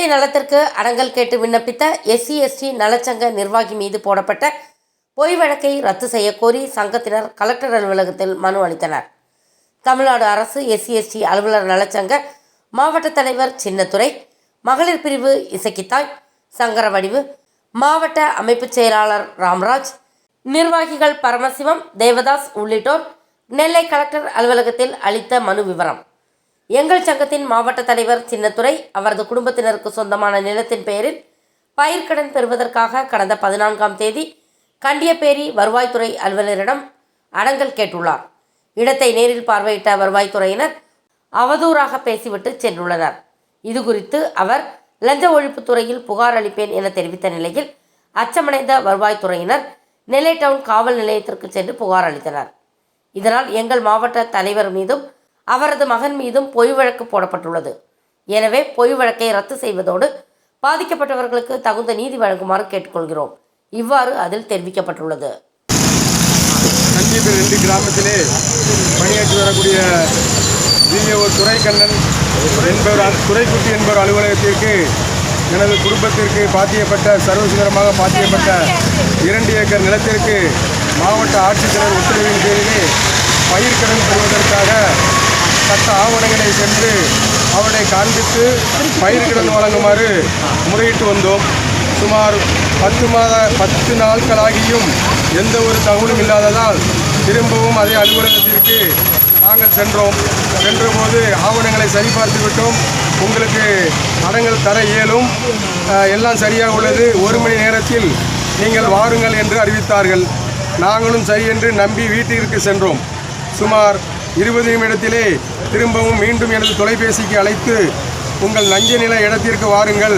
புஞ்சை நலத்திற்கு அடங்கல் கேட்டு விண்ணப்பித்த எஸ்சி எஸ்டி நலச்சங்க நிர்வாகி மீது போடப்பட்ட பொய் வழக்கை ரத்து செய்யக்கோரி சங்கத்தினர் கலெக்டர் அலுவலகத்தில் மனு அளித்தனர். தமிழ்நாடு அரசு எஸ்சி எஸ்டி அலுவலர் நலச்சங்க மாவட்ட தலைவர் சின்னத்துறை மகளிர் பிரிவு இசக்கித்தாய் சங்கரவடிவு மாவட்ட அமைப்புச் செயலாளர் ராம்ராஜ் நிர்வாகிகள் பரமசிவம் தேவதாஸ் உள்ளிட்டோர் நெல்லை கலெக்டர் அலுவலகத்தில் அளித்த மனு விவரம். எங்கள் சங்கத்தின் மாவட்ட தலைவர் சின்னத்துறை அவரது குடும்பத்தினருக்கு சொந்தமான நிலத்தின் பெயரில் பயிர்க்கடன் பெறுவதற்காக கடந்த பதினான்காம் தேதி கண்டியப்பேரி வருவாய்த்துறை அலுவலரிடம் அடங்கல் கேட்டுள்ளார். இடத்தை நேரில் பார்வையிட்ட வருவாய்த்துறையினர் அவதூறாக பேசிவிட்டு சென்றுள்ளனர். இது குறித்து அவர் லஞ்ச ஒழிப்புத்துறையில் புகார் அளிப்பேன் என தெரிவித்த நிலையில் அச்சமடைந்த வருவாய்த்துறையினர் நெல்லை டவுன் காவல் நிலையத்திற்கு சென்று புகார் அளித்தனர். இதனால் எங்கள் மாவட்ட தலைவர் மீதும் அவரது மகன் மீதும் பொய் வழக்கு போடப்பட்டுள்ளது. எனவே பொய் வழக்கை ரத்து செய்வதோடு பாதிக்கப்பட்டவர்களுக்கு தகுந்த நீதி வழங்குமாறு கேட்டுக்கொள்கிறோம். இவ்வாறு அதில் தெரிவிக்கப்பட்டுள்ளது. ரெண்டு கிராமத்திலே பணியாற்றி வரக்கூடிய விஏஓ துரைக்கண்ணன் என்பவர் துறைக்குட்டி என்பவர் அலுவலகத்திற்கு எனது குடும்பத்திற்கு பாத்தியப்பட்ட சர்வசுந்தரமாக பாத்தியப்பட்ட இரண்டு ஏக்கர் நிலத்திற்கு மாவட்ட ஆட்சித்தலைவர் உத்தரவின் பேரிலே பயிர்க்கடன் பெறுவதற்காக சட்ட ஆவணங்களை சென்று அவரை காண்பித்து பயிர்கடன் வழங்குமாறு முறையிட்டு வந்தோம். சுமார் பத்து மாத பத்து நாட்களாகியும் எந்த ஒரு தகவலும் இல்லாததால் திரும்பவும் அதே அலுவலகத்திற்கு நாங்கள் சென்றோம். சென்றபோது ஆவணங்களை சரிபார்த்து விட்டோம். உங்களுக்கு அடங்கல் தர இயலும். எல்லாம் சரியாக உள்ளது. ஒரு மணி நேரத்தில் நீங்கள் வாருங்கள் என்று அறிவித்தார்கள். நாங்களும் சரி என்று நம்பி வீட்டிற்கு சென்றோம். சுமார் இருபது நிமிடத்திலே திரும்பவும் மீண்டும் எனது தொலைபேசிக்கு அழைத்து உங்கள் நஞ்ச நில இடத்திற்கு வாருங்கள்.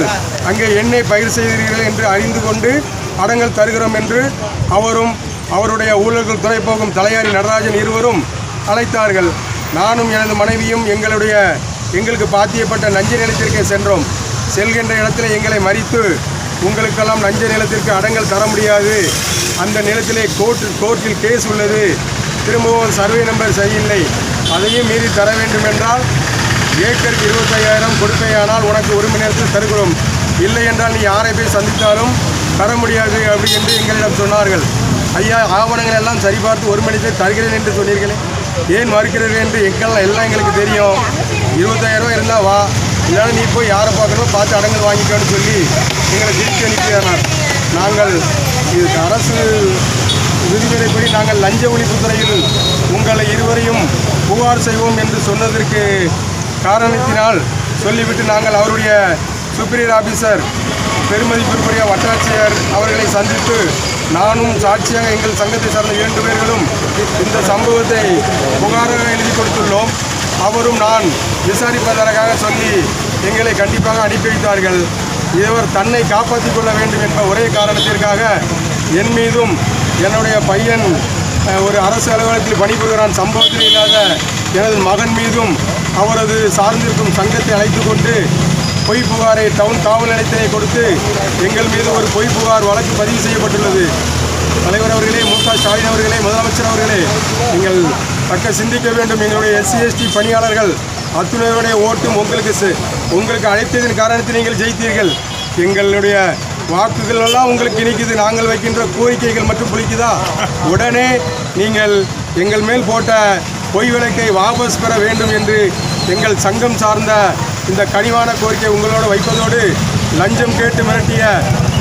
அங்கே என்னை பயிர் செய்கிறீர்கள் என்று அறிந்து கொண்டு அடங்கல் தருகிறோம் என்று அவரும் அவருடைய ஊழல்கள் துறை போகும் தலையாரி நடராஜன் இருவரும் அழைத்தார்கள். நானும் எனது மனைவியும் எங்களுடைய எங்களுக்கு பாத்தியப்பட்ட நஞ்ச நிலத்திற்கே சென்றோம். செல்கின்ற இடத்தில் எங்களை மறித்து உங்களுக்கெல்லாம் நஞ்ச நிலத்திற்கு அடங்கல் தர முடியாது. அந்த நிலத்திலே கோர்ட் கோர்ட்டில் கேஸ் உள்ளது. திரும்பவும் சர்வே நம்பர் சரியில்லை. அதையும் மீறி தர வேண்டும் என்றால் ஏக்கருக்கு இருபத்தையாயிரம் கொடுப்பேயானால் உனக்கு ஒரு மணி நேரத்தில் தருகிறோம். இல்லை என்றால் நீ யாரை போய் சந்தித்தாலும் தர முடியாது அப்படி என்று எங்களிடம் சொன்னார்கள். ஐயா ஆவணங்கள் எல்லாம் சரிபார்த்து ஒரு மணி தருகிறேன் என்று சொன்னீர்களே. ஏன் மறுக்கிறீர்கள் என்று எங்கள் எல்லாம் எங்களுக்கு தெரியும். இருபத்தாயிரம் இருந்தால் வா. இல்லைன்னா நீ போய் யாரை பார்க்கணும் பார்த்து அடங்கல் வாங்கிக்கோன்னு சொல்லி எங்களை திருப்பி அனுப்பினார். நாங்கள் இது அரசு விதிமுறைப்படி நாங்கள் லஞ்ச ஒழிப்புத்துறையில் உங்களை இருவரையும் புகார் செய்வோம் என்று சொன்னதற்கு காரணத்தினால் சொல்லிவிட்டு நாங்கள் அவருடைய சுப்பீரியர் ஆஃபீஸர் பெருமதிப்பிற்குரிய வட்டாட்சியர் அவர்களை சந்தித்து நானும் சாட்சியாக எங்கள் சங்கத்தை சார்ந்த இரண்டு பேர்களும் இந்த சம்பவத்தை புகாராக எழுதி கொடுத்துள்ளோம். அவரும் நான் விசாரிப்பதற்காக சொல்லி எங்களை கண்டிப்பாக அனுப்பி வைத்தார்கள். இவர் தன்னை காப்பாற்றிக் கொள்ள வேண்டும் என்ற ஒரே காரணத்திற்காக என் மீதும் என்னுடைய பையன் ஒரு அரசு அலுவலகத்தில் பணிபுரிகிறான். சம்பவத்தில் இல்லாத எனது மகன் மீதும் அவரது சார்ந்திருக்கும் சங்கத்தை அழைத்து கொண்டு பொய் புகாரை டவுன் காவல் நிலையத்திலே கொடுத்து எங்கள் மீது ஒரு பொய் புகார் வழக்கு பதிவு செய்யப்பட்டுள்ளது. தலைவர் அவர்களே மு க. ஸ்டாலின் அவர்களே முதலமைச்சர் அவர்களே நீங்கள் தக்க சிந்திக்க வேண்டும். எங்களுடைய எஸ்சி எஸ்டி பணியாளர்கள் அத்துணையுடைய ஓட்டும். உங்களுக்கு உங்களுக்கு அழைத்ததன் காரணத்தை நீங்கள் ஜெயித்தீர்கள். எங்களுடைய வாக்குகள் எல்லாம் உங்களுக்கு இனிக்குது. நாங்கள் வைக்கின்ற கோரிக்கைகள் மட்டும் புளிக்குதா? உடனே நீங்கள் எங்கள் மேல் போட்ட பொய் விளக்கை வாபஸ் பெற வேண்டும் என்று எங்கள் சங்கம் சார்ந்த இந்த கனிவான கோரிக்கை உங்களோடு வைப்பதோடு லஞ்சம் கேட்டு மிரட்டிய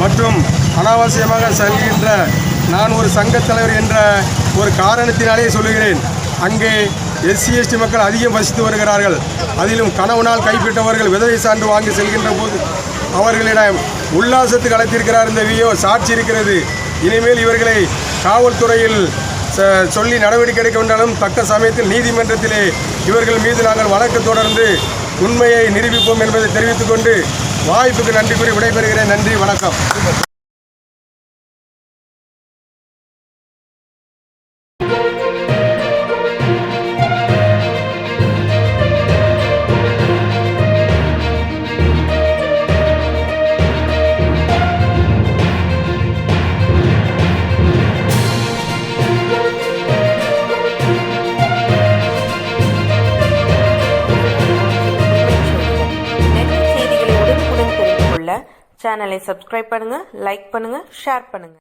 மற்றும் அனாவசியமாக செல்கின்ற நான் ஒரு சங்கத் தலைவர் என்ற ஒரு காரணத்தினாலே சொல்லுகிறேன். அங்கே எஸ்சி எஸ்டி மக்கள் அதிகம் வசித்து வருகிறார்கள். அதிலும் கணவனால் கைப்பற்றவர்கள் விதவை சான்று வாங்கி செல்கின்ற போது அவர்களிடம் உல்லாசத்துக்கு அழைத்திருக்கிறார் இந்த வியோ சாட்சி இருக்கிறது. இனிமேல் இவர்களை காவல்துறையில் ச- சொல்லி நடவடிக்கை எடுக்க வேண்டாலும் தக்க சமயத்தில் நீதிமன்றத்திலே இவர்கள் மீது நாங்கள் வழக்கு தொடர்ந்து உண்மையை நிரூபிப்போம் என்பதை தெரிவித்துக் கொண்டு வாய்ப்புக்கு நன்றி கூறி விடைபெறுகிறேன். நன்றி. வணக்கம். சேனலை சப்ஸ்கிரைப் பண்ணுங்கள் லைக் பண்ணுங்கள் ஷேர் பண்ணுங்கள்